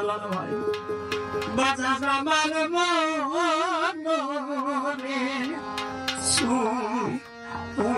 লাল ভাই বাজার আমার মনে সুরা